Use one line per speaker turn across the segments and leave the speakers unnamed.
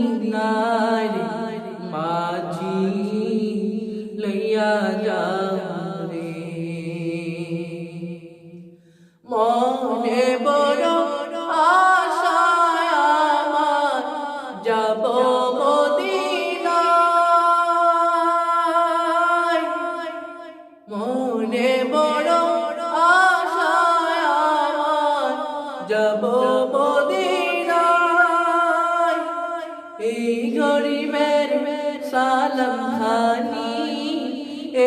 মদিনায় রে মাঝি লইয়া এই গরিবের সালাম খানি,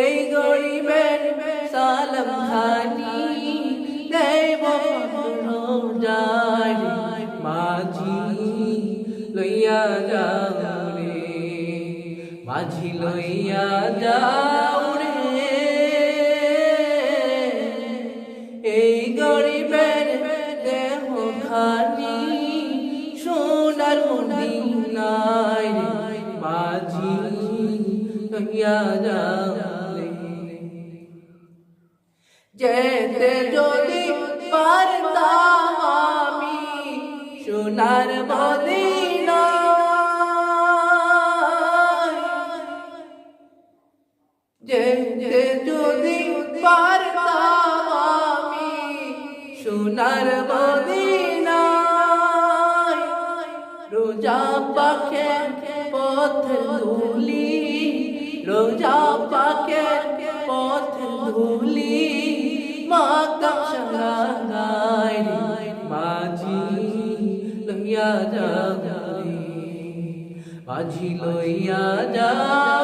এই গরিবের সালাম খানি দেব যায় মাঝি লইয়া যাও রে, মাঝি লইয়া যাও রে। এই গরিবের সোনার মদিনায় মাঝি লইয়া যাও যেতে যদি পারতাম আমি সোনার মদিনায়। যেতে যদি পারতাম আমি সোনার মদিনায় রোজা পাখে পথ ধুলি, রোজা পাখে পথ ধুলি মাতাম সঙ্গায় রে মাঝি লইয়া যা মাঝি লইয়া যাও।